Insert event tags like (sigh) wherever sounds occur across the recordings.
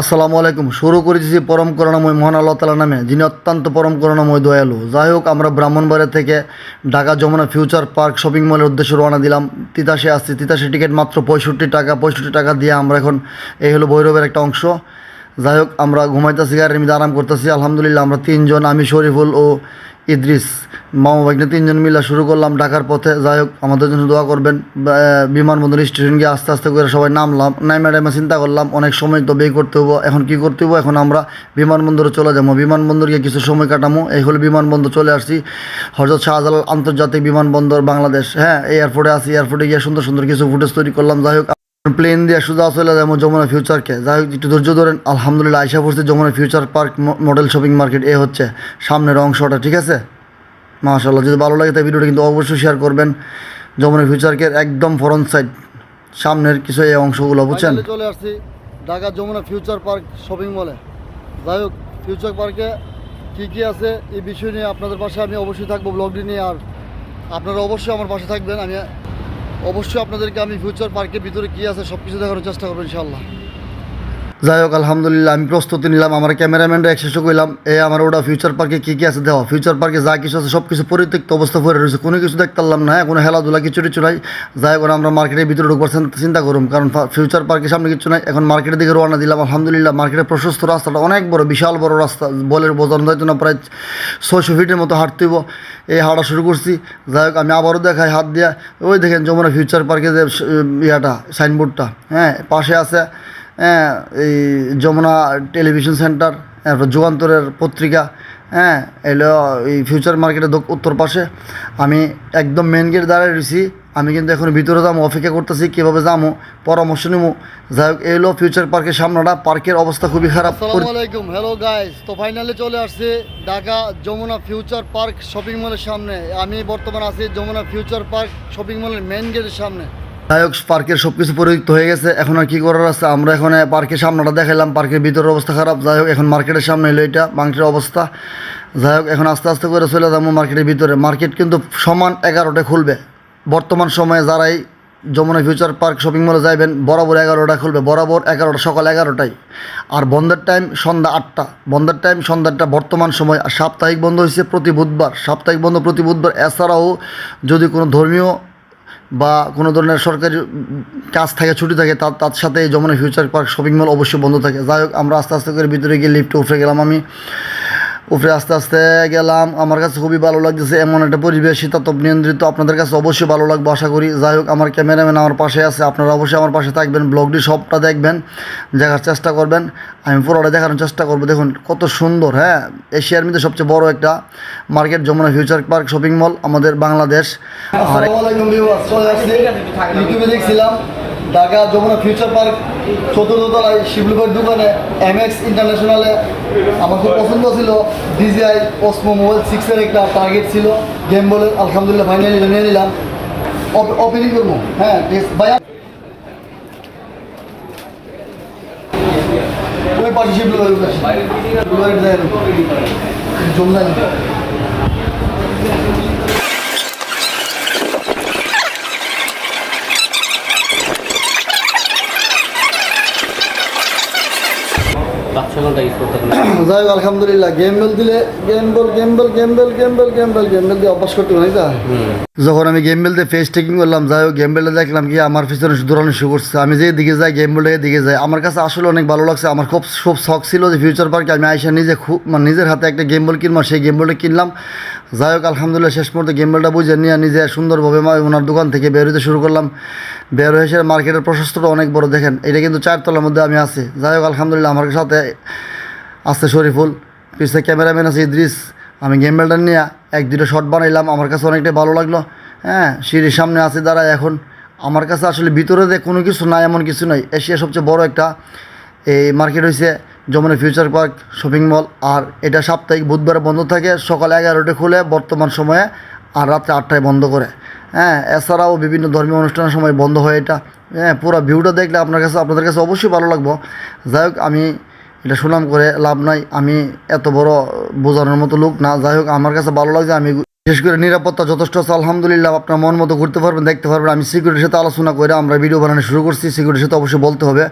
আসসালামু আলাইকুম। শুরু করেছি পরম করুণাময়, মহান আল্লাহ তালা নামে। যিনি অত্যন্ত পরম করুণাময়, দয়ালু। যাই হোক, আমরা ব্রাহ্মণবাড়িয়া থেকে Dhaka Jamuna future park shopping মলের উদ্দেশ্যে রওনা দিলাম। তিতাসে আসছি। তিতাসে টিকিট মাত্র পঁয়ষট্টি টাকা। পঁয়ষট্টি টাকা দিয়ে আমরা এখন, এই হলো ভৈরবের একটা অংশ। যাই হোক, আমরা ঘুমাইতেছি, গাড়ির মধ্যে আরাম করতেছি। আলহামদুলিল্লাহ, আমরা তিনজন, আমি, শরীফুল ও ইদ্রিস। মামা ভাগ্নে তিনজন মিলে শুরু করলাম ঢাকার পথে। যাই হোক, আমাদের জন্য দোয়া করবেন। বিমানবন্দর স্টেশন গিয়ে আস্তে আস্তে করে সবাই নামলাম। নাইমে টাইমে চিন্তা করলাম, অনেক সময় তো বের করতে হব। এখন কি করতে হব? এখন আমরা বিমানবন্দরে চলে যাব। বিমানবন্দর গিয়ে কিছু সময় কাটামো। এই হলো বিমানবন্দর, চলে আসছি। হজরত শাহজালাল আন্তর্জাতিক বিমানবন্দর, বাংলাদেশ। হ্যাঁ এয়ারপোর্টে আসি এয়ারপোর্টে গিয়ে সুন্দর সুন্দর কিছু ফুটেজ তৈরি করলাম। যাই হোক প্লেন দিয়ে সোজা চলে যাব যমুনা ফিউচারকে যাই হোক একটু ধৈর্য ধরেন আলহামদুলিল্লাহ আইসা পড়ছি Jamuna future park model shopping market এ হচ্ছে সামনের অংশটা ঠিক আছে? মাশাল্লাহ যদি ভালো লাগে তাই ভিডিওটা কিন্তু অবশ্যই শেয়ার করবেন। যমুনা ফিউচারকে একদম ফরন্ট সাইড সামনের কিছু এই অংশগুলো বুঝছেন? চলে আসছি Dhaka Jamuna future park shopping মলে যাই হোক ফিউচার পার্কে কী কী আছে এই বিষয় নিয়ে আপনাদের পাশে আমি অবশ্যই থাকব ব্লগটি নিয়ে। আর আপনারা অবশ্যই আমার পাশে থাকবেন। আমি অবশ্যই আপনাদেরকে আমি ফিউচার পার্কের ভিতরে কী আছে সব কিছু দেখানোর চেষ্টা করব ইনশাল্লাহ যাই হোক, আলহামদুলিল্লাহ, আমি প্রস্তুতি নিলাম, আমার ক্যামেরাম্যানটা একশেষে কইলাম, এ, আমার ওটা ফিউচার পার্কে কী কী আছে দেওয়া ফিউচার পার্কে যা কিছু আছে সব কিছু পরিত্যক্ত অবস্থা পড়ে রয়েছে, কোনো কিছু দেখতে পারলাম না হ্যাঁ কোনো খেলাধুলা, কিছু টিছু নাই, যাই হোক, আমরা মার্কেটের ভিতরে ঢুকবার চিন্তা- করুম, কারণ ফিউচার পার্কের সামনে কিছু নাই, এখন মার্কেটের দিকে রওনা দিলাম, আলহামদুলিল্লাহ মার্কেটের প্রশস্ত রাস্তাটা অনেক বড়, বিশাল বড় রাস্তা, বলের বোঝানো যাইতো না, প্রায় ছয়শো ফিটের মতো হাঁটতে হইব, এই হাঁটা শুরু করছি, যাই হোক, আমি আবারও দেখাই হাত দিয়া, ওই দেখেন যমুনা ফিউচার পার্কে যে ইয়াটা সাইনবোর্ডটা হ্যাঁ পাশে আছে হ্যাঁ এই যমুনা টেলিভিশন সেন্টার, তারপর যুগান্তরের পত্রিকা হ্যাঁ এলো এই ফিউচার মার্কেটের উত্তর পাশে। আমি একদম মেন গেট দাঁড়িয়ে রয়েছি। আমি কিন্তু এখন ভিতরে যাব, অপেক্ষা করতেছি কীভাবে যাব, পরামর্শ নেব। যাই হোক, এলো ফিউচার পার্কের সামনেটা, পার্কের অবস্থা খুবই খারাপ। আলাইকুম হ্যালো গাইস তো ফাইনালি চলে আসছি Dhaka Jamuna future park shopping মলের সামনে। আমি বর্তমান আছি যমুনা ফিউচার পার্ক শপিং মলের মেন গেটের সামনে। যাই হোক, পার্কের সব কিছু পরিযুক্ত হয়ে গেছে। এখন আর কি করার আছে? আমরা এখন পার্কের সামনেটা দেখাইলাম। পার্কের ভিতরের অবস্থা খারাপ। যাই হোক, এখন মার্কেটের সামনে এলো এটা মার্কেটের অবস্থা। যাই হোক, এখন আস্তে আস্তে করে চলে যাব মার্কেটের ভিতরে। মার্কেট কিন্তু সমান এগারোটায় খুলবে। বর্তমান সময়ে যারাই যমুনা ফিউচার পার্ক শপিং মলে যাইবেন, বরাবর এগারোটা খুলবে। বরাবর এগারোটা, সকাল এগারোটায় আর বন্ধের টাইম সন্ধ্যা আটটা। বন্ধের টাইম সন্ধ্যাটা বর্তমান সময়। আর সাপ্তাহিক বন্ধ হয়েছে প্রতি বুধবার। সাপ্তাহিক বন্ধ প্রতি বুধবার। এছাড়াও যদি কোনো ধর্মীয় বা কোনো ধরনের সরকারি কাজ থাকে, ছুটি থাকে তার তার সাথে Jamuna future park shopping mall অবশ্যই বন্ধ থাকে। যাই হোক, আমরা আস্তে আস্তে করে ভিতরে গিয়ে লিফ্টে উঠে গেলাম আমি। উপরে আস্তে আস্তে গেলাম। আমার কাছে খুবই ভালো লাগতেছে, এমন একটা পরিবেশ, শীতাতপ নিয়ন্ত্রিত। আপনাদের কাছে অবশ্যই ভালো লাগবে, আশা করি। যাই হোক, আমার ক্যামেরাম্যান আমার পাশে আছে, আপনারা অবশ্যই আমার পাশে থাকবেন, ব্লগটি সবটা দেখবেন, দেখার চেষ্টা করবেন। আমি পুরোটা দেখানোর চেষ্টা করব। দেখুন, কত সুন্দর হ্যাঁ? এশিয়ার মধ্যে সবচেয়ে বড় একটা market, Jamuna future park shopping mall, আমাদের বাংলাদেশ। দেখছিলাম ঢাকা যমুনা ফিউচার পার্ক চতুর্থ শিবলুকের দোকানে এম এক্স ইন্টারন্যাশনালে আমার খুব পছন্দ ছিল। ডিজিআই ওসমো মোবাইল সিক্সের একটা টার্গেট ছিল। গেম বলের আলহামদুলিল্লাহ ফাইনালি নিয়ে নিলাম। ওপেনিং করব। হ্যাঁ পাশে শিবলুকের পাঁচ ঘণ্টা ইউজ করতে (coughs) যাই হোক আলহামদুলিল্লাহ গেম বেল দিলে game ball game bell game bell game bell game bell game bell দিয়ে অভ্যাস করতে পারি তা যখন আমি গেম বেল দিয়ে ফেস টেকিং করলাম যাই হোক গেম দেখলাম কি আমার পিছনে দৌড়ানো শুরু করছে। আমি যে দিকে যাই গেম বেলটা দিকে যাই আমার কাছে আসলে অনেক ভালো লাগছে। আমার খুব খুব শখ ছিল যে ফিউচার পার্কে আমি আইসা নিজে খুব মানে নিজের হাতে একটা গেম বল কিনবো সেই গেম বলটা কিনলাম। যাই হোক আলহামদুলিল্লাহ শেষ মুহূর্তে গেম বলটা বুঝে নিয়ে নিজে সুন্দরভাবে ওনার দোকান থেকে বের হতে শুরু করলাম। বের হয়ে এসে মার্কেটের প্রশস্তটা অনেক বড় দেখেন এটা কিন্তু চারতলার মধ্যে আমি আছি। যাই হোক আলহামদুলিল্লাহ আমার সাথে আছে শরীফুল পিছিয়ে ক্যামেরাম্যান আছে ইদ্রিস। আমি গেম বেলটা নিয়ে এক দুটো শট বানাইলাম। আমার কাছে অনেকটাই ভালো লাগল। হ্যাঁ সিঁড়ির সামনে আছে, দাঁড়ায় এখন। আমার কাছে আসলে ভিতরে যে কোনো কিছু নাই, এমন কিছু নাই। এশিয়া সবচেয়ে বড় একটা এই মার্কেট হয়েছে Jamuna future park shopping mall আর এটা সাপ্তাহিক বুধবারে বন্ধ থাকে, সকাল এগারোটায় খুলে, বর্তমান সময়ে আর রাত্রে আটটায় বন্ধ করে। হ্যাঁ এছাড়াও বিভিন্ন ধর্মীয় অনুষ্ঠানের সময় বন্ধ হয় এটা। হ্যাঁ পুরো ভিউটা দেখলে আপনার কাছে, আপনাদের কাছে অবশ্যই ভালো লাগবো। যাই হোক, আমি এটা সুনাম করে লাভ নাই। আমি এত বড় বোঝানোর মতো লোক না। যাই হোক, আমার কাছে ভালো লাগছে। আমি বিশেষ করে নিরাপত্তা যথেষ্ট আছে। আলহামদুলিল্লাহ, আপনার মন মতো ঘুরতে পারবেন, দেখতে পারবেন। আমি সিকিউরিটির সাথে আলোচনা করে আমরা ভিডিও বানানো শুরু করছি। সিকিউরিটির সাথে অবশ্যই বলতে হবে।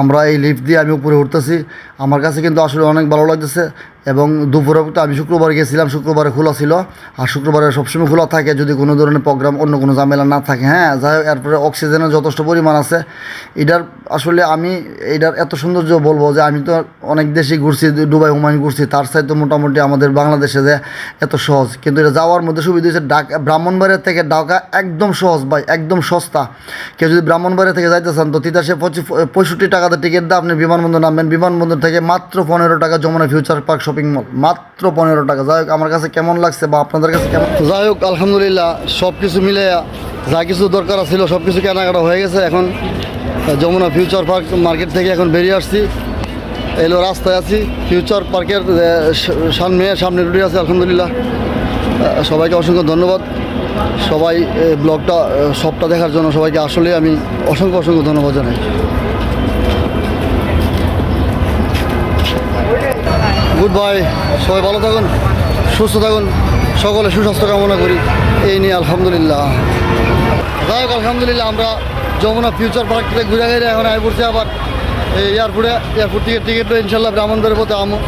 আমরা এই লিফ্ট দিয়ে আমি উপরে উঠতেছি। আমার কাছে কিন্তু আসলে অনেক ভালো লাগতেছে এবং দুপুরে তো আমি শুক্রবার গেছিলাম, শুক্রবারে খোলা ছিল। আর শুক্রবারে সবসময় খোলা থাকে যদি কোনো ধরনের প্রোগ্রাম, অন্য কোনো ঝামেলা না থাকে। হ্যাঁ যাই হোক, এরপরে অক্সিজেনের যথেষ্ট পরিমাণ আছে। এটার আসলে আমি, এটার এত সৌন্দর্য বলব যে আমি তো অনেক দেশেই ঘুরছি, দুবাই হুমায়ুন ঘুরছি। তার সাথে মোটামুটি আমাদের বাংলাদেশে যে এত সহজ। কিন্তু এটা যাওয়ার মধ্যে সুবিধা হয়েছে ঢাকা, ব্রাহ্মণবাড়িয়া থেকে ঢাকা একদম সহজ ভাই, একদম সস্তা। কেউ যদি ব্রাহ্মণবাড়িয়া থেকে যাইতে চান, তো তিতাসে পঁচিশ, পঁয়ষট্টি টাকাতে টিকিট দিয়ে আপনি বিমানবন্দর নামবেন। বিমানবন্দর থেকে মাত্র পনেরো টাকা Jamuna future park shopping mall মাত্র পনেরো টাকা। যাই হোক, আমার কাছে কেমন লাগছে বা আপনাদের কাছে কেমন যাই হোক, আলহামদুলিল্লাহ সব কিছু মিলে যা কিছু দরকার ছিল সব কিছু কেনাকাটা হয়ে গেছে। এখন যমুনা ফিউচার পার্ক মার্কেট থেকে এখন বেরিয়ে আসছি। এলো রাস্তায় আছি। ফিউচার পার্কের সামনে সামনে রুটি আছে, আলহামদুলিল্লাহ। সবাইকে অসংখ্য ধন্যবাদ। সবাই ব্লগটা সবটা দেখার জন্য সবাইকে আসলে আমি অসংখ্য অসংখ্য ধন্যবাদ জানাই। গুড বাই, সবাই ভালো থাকুন, সুস্থ থাকুন, সকলে সুস্বাস্থ্য কামনা করি, এই নিয়ে আলহামদুলিল্লাহ। যাই হোক আলহামদুলিল্লাহ, আমরা যমুনা ফিউচার পার্ক থেকে ঘুরে গেলে এখন আয় পড়ছি আবার এই এয়ারপোর্টে এয়ারপোর্ট থেকে টিকিট ইনশাল্লাহ ব্রাহ্মণদের পথে আমো।